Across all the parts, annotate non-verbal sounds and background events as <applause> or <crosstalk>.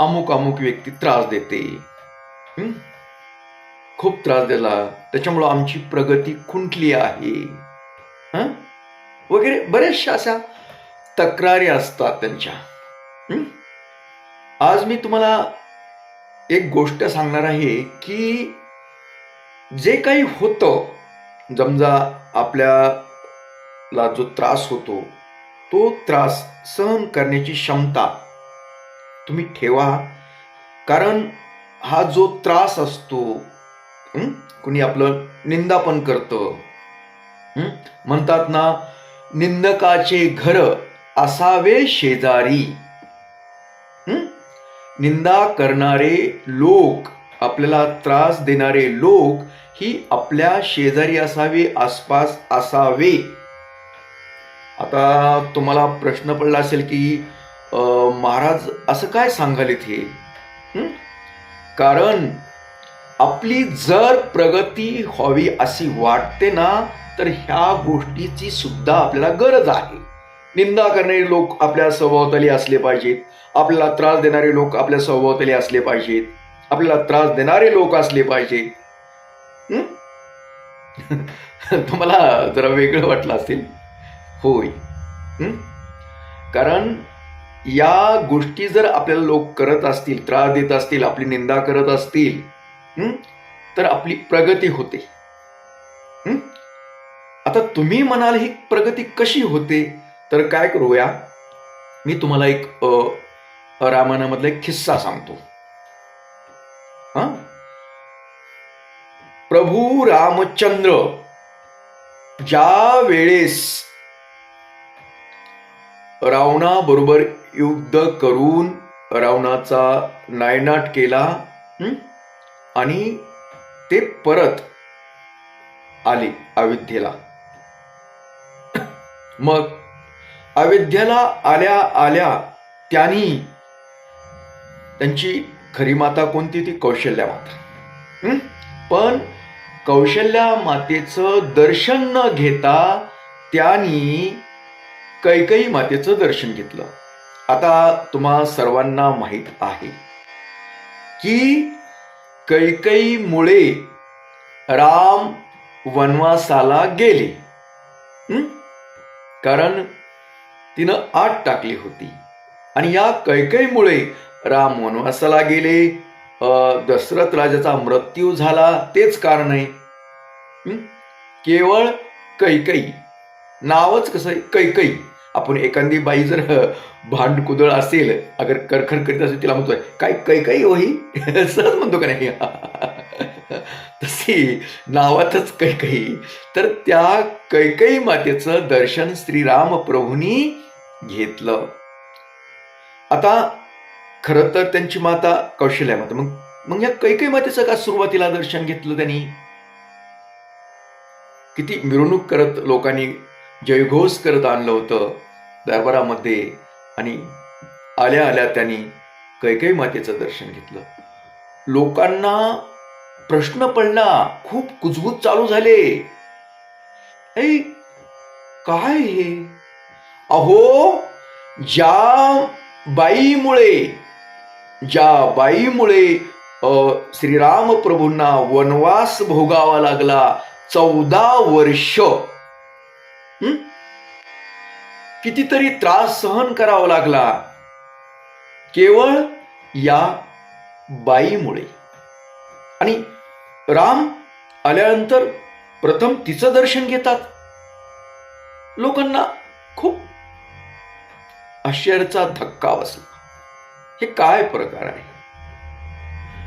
अमुक अमुक व्यक्ती त्रास देते. खूप त्रास दिला. त्याच्यामुळं आमची प्रगती खुंटली आहे. हं? वगैरे बऱ्याचशा अशा तक्रारी असतात त्यांच्या. आज मी तुम्हाला एक गोष्ट सांगणार आहे की जे काही होतं समजा आपल्याला जो त्रास होतो तो त्रास सहन करण्याची क्षमता तुम्ही ठेवा. कारण हा जो त्रास असतो कुणी आपलं निंदा पण करतं. म्हणतात ना निंदकाचे घर असावे शेजारी. निंदा करणारे लोक आपल्याला त्रास देणारे लोक ही आपल्या शेजारी असावे आसपास असावे. आता तुम्हाला प्रश्न पडला असेल की महाराज असं काय सांगाल हे? कारण आपली जर प्रगती व्हावी अशी वाटते ना तर ह्या गोष्टीची सुद्धा आपल्याला गरज आहे. निंदा करणारे लोक आपल्या सभोवताली असले पाहिजेत. आपल्याला त्रास देणारे लोक आपल्या सभोवताली असले पाहिजेत. आपल्याला त्रास देणारे लोक असले पाहिजेत. <laughs> तुम्हाला जरा वेगळं वाटलं असेल? होय. कारण या गोष्टी जर आपल्याला लोक करत असतील त्रास देत असतील आपली निंदा करत असतील तर आपली प्रगती होते. आता तुम्ही म्हणाल ही प्रगती कशी होते? तर काय करूया? मी तुम्हाला एक रामायणामधला एक किस्सा सांगतो. हा? प्रभू रामचंद्र ज्या वेळेस रावणाबरोबर युद्ध करून रावणाचा नायनाट केला आणि ते परत आले अयोध्येला. <coughs> मग अयोध्येला आल्या आल्या त्यांनी त्यांची खरी माता कोणती? ती कौशल्या माता. पण कौशल्या मातेचं दर्शन न घेता त्यांनी कैकई मातेचं दर्शन घेतलं. आता तुम्हा सर्वांना माहीत आहे की कैकईमुळे राम वनवासाला गेले. कारण तिनं आट टाकली होती. आणि या कैकईमुळे राम वनवासाला गेले. दशरथ राजाचा मृत्यू झाला. तेच कारण आहे. केवळ कैकई. नावच कसं आहे? कैकई. आपण एखादी बाई जर भांड कुदळ असेल अगर करखर करीत असेल तिला म्हणतोय काय कैकई होई <laughs> सहज म्हणतो का नाही? <laughs> तशी नावातच कैकई तर त्या कैकई मातेचं दर्शन श्रीराम प्रभूंनी घेतलं. आता खरं तर त्यांची माता कौशल्या माता. मग मग या कैकई मातेचं का सुरुवातीला दर्शन घेतलं त्यांनी? किती मिरवणूक करत लोकांनी जयघोष करत आणलं होतं दरबारामध्ये आणि आल्या आल्या त्यांनी कैकई मातेचं दर्शन घेतलं. लोकांना प्रश्न पडला खूप कुजबूज चालू झाले. ऐ काय हे? अहो ज्या बाईमुळे ज्या बाईमुळे श्रीराम प्रभूंना वनवास भोगावा लागला चौदा वर्ष हम्म कितीतरी त्रास सहन करावा लागला. केवळ या बाईमुळे. आणि राम आल्यानंतर प्रथम तिचं दर्शन घेतात. लोकांना खूप आश्चर्याचा धक्का बसला. हे काय प्रकार आहे?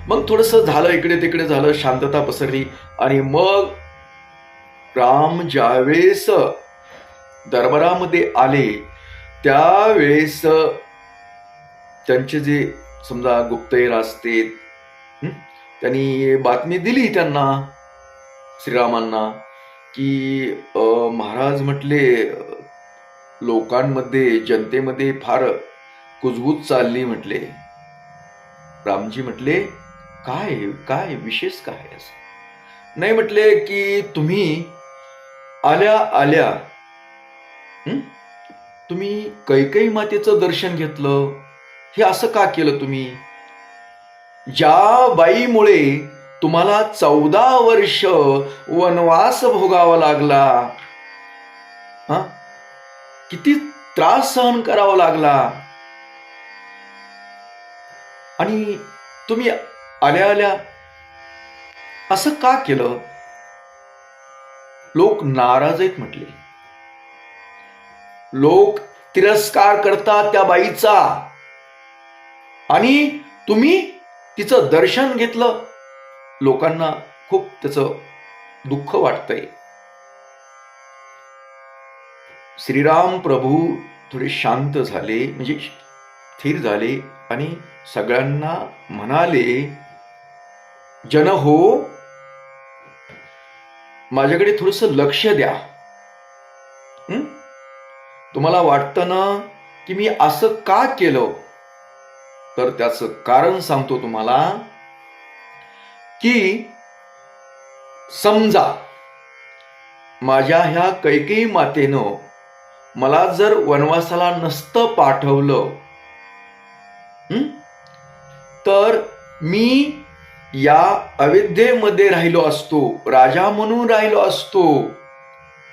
मग थोडस झालं इकडे तिकडे झालं शांतता पसरली आणि मग राम ज्यावेळेस दरबारामध्ये आले त्यावेळेस त्यांचे जे समजा गुप्तहेर असते त्यांनी बातमी दिली त्यांना श्रीरामांना की महाराज म्हटले लोकांमध्ये जनतेमध्ये फार कुजबूज चालली म्हटले. रामजी म्हटले काय काय विशेष काय आहे असं? नाही म्हटले की तुम्ही आल्या आल्या तुम्ही कैकई मातेचं दर्शन घेतलं? हे असं का केलं तुम्ही? ज्या बाईमुळे तुम्हाला चौदा वर्ष वनवास भोगावा लागला. हा? किती त्रास सहन करावा लागला. आणि तुम्ही आल्या आल्या असं का केलं? लोक नाराज आहेत म्हटले. लोक तिरस्कार करतात त्या बाईचा. आणि तुम्ही तिचं दर्शन घेतलं. लोकांना खूप त्याचं दुःख वाटतंय. श्रीराम प्रभू थोडे शांत झाले म्हणजे स्थिर झाले आणि सगळ्यांना म्हणाले जन हो माझ्याकडे थोडस लक्ष द्या. तुम्हाला वाटतं ना की मी असं का केलं? तर त्याचं कारण सांगतो तुम्हाला की समजा माझ्या ह्या कैकेयी मातेनं मला जर वनवासाला नसतं पाठवलं तर मी या अयोध्येमध्ये राहिलो असतो राजा म्हणून राहिलो असतो.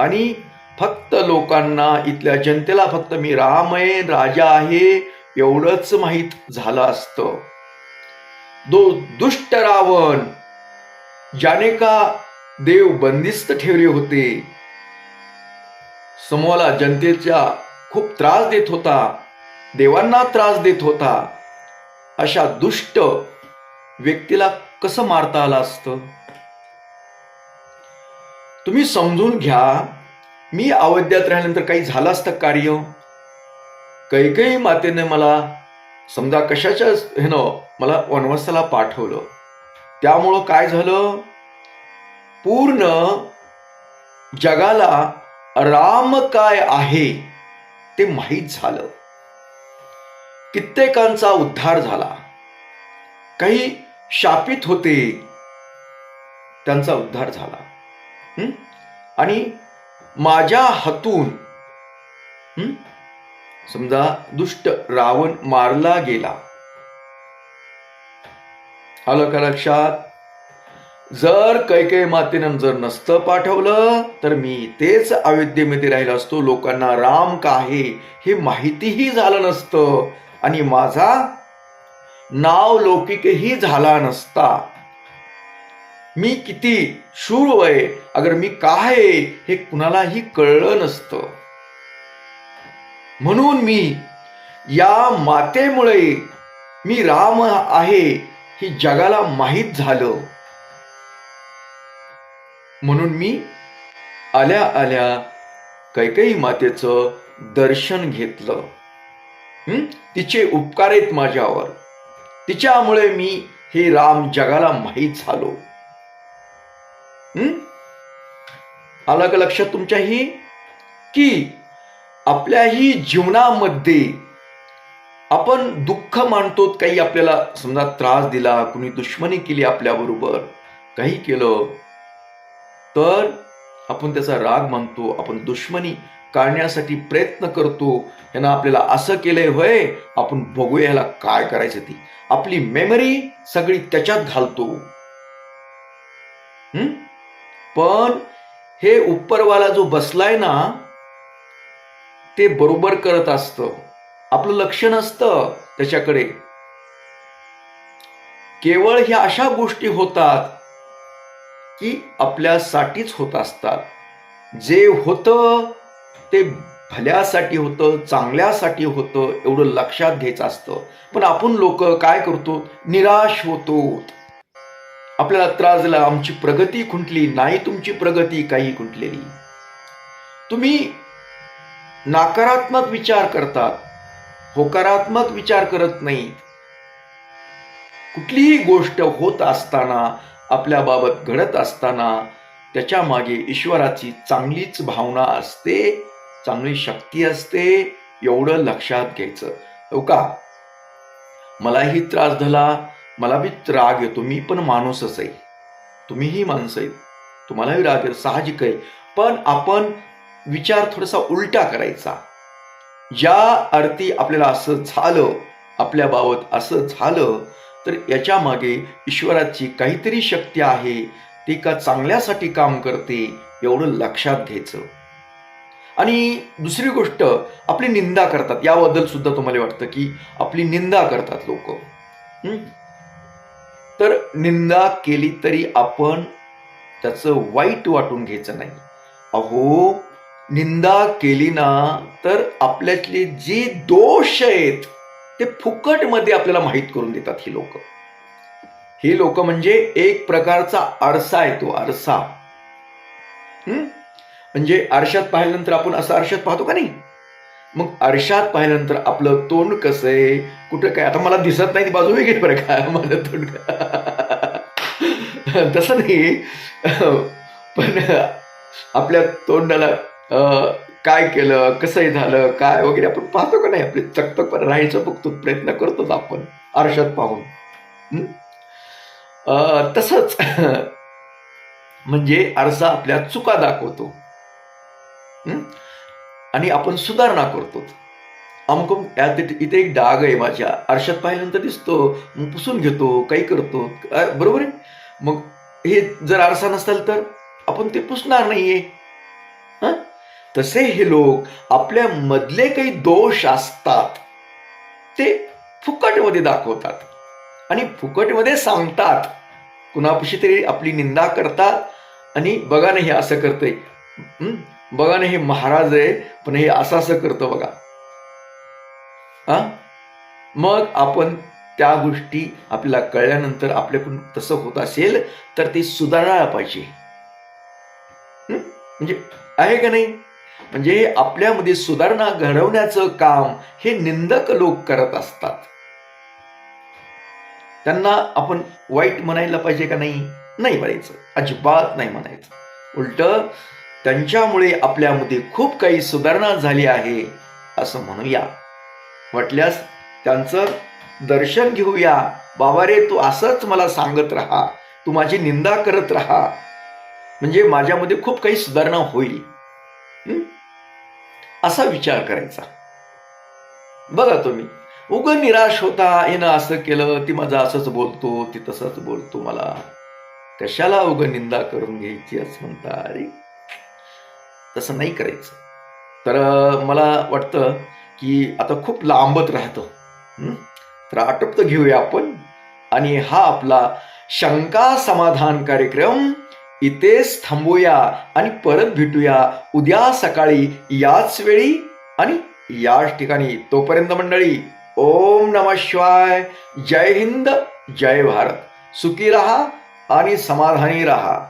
आणि फक्त लोकांना इथल्या जनतेला फक्त मी राम आहे राजा आहे एवढंच माहीत झालं असतं. दो दुष्ट रावण ज्याने का देव बंदिस्त ठेवले होते समूहाला जनतेच्या खूप त्रास देत होता देवांना त्रास देत होता. अशा दुष्ट व्यक्तीला कसं मारता आलं असतं? तुम्ही समजून घ्या. मी अवध्यात राहिल्यानंतर काही झालं असतं कार्य? कैकई मातेने मला समजा कशाच्या ह्यानं मला वनवासाला पाठवलं. त्यामुळं काय झालं? पूर्ण जगाला राम काय आहे ते माहीत झालं. कित्येकांचा उद्धार झाला. काही शापित होते त्यांचा उद्धार झाला. आणि माझ्या हातून समजा दुष्ट रावण मारला गेला. आलं का लक्षात? जर कैके मातेनं जर नसतं पाठवलं तर मी तेच अयोध्येमध्ये राहिलो असतो. लोकांना राम का आहे हे माहितीही झालं नसतं. आणि माझा नाव लौकिकही झाला नसता. मी किती शूर आहे अगर मी काय आहे हे कुणालाही कळलं नसतं. म्हणून मी या मातेमुळे मी राम आहे हे जगाला माहीत झालं. म्हणून मी आल्या आल्या कैकई मातेचं दर्शन घेतलं. तिचे उपकार आहेत माझ्यावर. तिच्यामुळे मी हे राम जगाला माहीत झालो. आलं का लक्षात तुमच्याही? की आपल्याही जीवनामध्ये आपण दुःख मानतो काही आपल्याला समजा त्रास दिला कुणी दुश्मनी केली आपल्याबरोबर काही केलं तर आपण त्याचा राग मानतो आपण दुश्मनी काढण्यासाठी प्रयत्न करतो. यानं आपल्याला असं केलंय होय आपण बघूया ह्याला काय करायचं ती. आपली मेमरी सगळी त्याच्यात घालतो. हम्म पण हे उपरवाला जो बसलाय ना ते बरोबर करत असतं. आपलं लक्ष नसतं त्याच्याकडे. केवळ ह्या अशा गोष्टी होतात की आपल्यासाठीच होत असतात. जे होतं ते भल्यासाठी होतं चांगल्यासाठी होतं एवढं लक्षात घ्यायचं असतं. पण आपण लोक काय करतो? निराश होतो. आपल्याला त्रास दिला आमची प्रगती खुंटली नाही तुमची प्रगती काही खुंटलेली. तुम्ही नकारात्मक विचार करतात होकारात्मक विचार करत नाही कुठलीही गोष्ट होत असताना आपल्याबाबत घडत असताना त्याच्यामागे ईश्वराची चांगलीच भावना असते चांगली शक्ती असते एवढं लक्षात घ्यायचं. हो का? मलाही त्रास झाला मला बी राग येतो मी पण माणूसच आहे. तुम्हीही माणसं आहे तुम्हालाही राग येतो साहजिक आहे. पण आपण विचार थोडासा उलटा करायचा. ज्या अर्थी आपल्याला असं झालं आपल्याबाबत असं झालं तर याच्या मागे ईश्वराची काहीतरी शक्ती आहे ती का चांगल्यासाठी काम करते एवढं लक्षात घ्यायचं. आणि दुसरी गोष्ट आपली निंदा करतात. याबद्दल सुद्धा तुम्हाला वाटतं की आपली निंदा करतात लोक. तर निंदा केली तरी आपण त्याचं वाईट वाटून घ्यायचं नाही. अहो निंदा केली ना तर आपल्यातले जे दोष आहेत ते फुकटमध्ये आपल्याला माहीत करून देतात ही लोक. ही लोक म्हणजे एक प्रकारचा आरसा आहे तो आरसा. म्हणजे आरशात पाहिल्यानंतर आपण असं आरशात पाहतो का नाही? मग आरशात पाहिल्यानंतर आपलं तोंड कसं आहे? कुठं काय? आता मला दिसत नाही ती बाजू वेगळी बरं का? <laughs> माझं तोंड. <laughs> तसं नाही. <laughs> पण आपल्या तोंडाला अं, काय केलं? कसंही झालं? काय वगैरे आपण पाहतो का नाही? आपली चकचक राहायचं बघतो प्रयत्न करतोच आपण आरशात पाहून. अं, तसंच. म्हणजे आरसा आपल्या चुका दाखवतो. आणि आपण सुधारणा करतो. अमुक यात इथे एक डाग आहे माझ्या. आरशात पाहिल्यानंतर दिसतो. मग पुसून घेतो काही करतो. बरोबर आहे? मग हे जर आरसा नसेल तर आपण ते पुसणार नाहीये. हं? तसे हे लोक आपल्या मधले काही दोष असतात ते फुकटमध्ये दाखवतात आणि फुकटमध्ये सांगतात. कुणापशी तरी आपली निंदा करतात आणि बघा ना हे असं करतंय. बघा ना हे महाराज आहे पण हे असं असं करतं बघा. हा? मग आपण त्या गोष्टी आपल्याला कळल्यानंतर आपल्याकडून तसं होत असेल तर ते सुधारायला पाहिजे. म्हणजे आहे का नाही? म्हणजे आपल्यामध्ये सुधारणा घडवण्याचं काम हे निंदक लोक करत असतात. त्यांना आपण वाईट म्हणायला पाहिजे का नाही? नाही म्हणायचं. अजिबात नाही म्हणायचं. उलट त्यांच्यामुळे आपल्यामध्ये खूप काही सुधारणा झाली आहे असं म्हणूया. म्हटल्यास त्यांचं दर्शन घेऊया. बाबा रे तू असंच मला सांगत राहा. तू माझी निंदा करत राहा. म्हणजे माझ्यामध्ये खूप काही सुधारणा होईल. असा विचार करायचा. बघा तुम्ही. उग निराश होता येणं असं केलं ती माझं असंच बोलतो ती तसंच बोलतो मला. कशाला उग निंदा करून घ्यायची असं म्हणता? अरे तसं नाही करायचं. तर मला वाटतं की आता खूप लांबत राहतो. तर आटोपतं घेऊया आपण. आणि हा आपला शंका समाधान कार्यक्रम. इथेच थांबूया आणि परत भेटूया उद्या सकाळी याच वेळी आणि याच ठिकाणी. तोपर्यंत मंडळी ओम नम शिवाय. जय हिंद जय भारत. सुखी रहा आणि समाधानी रहा.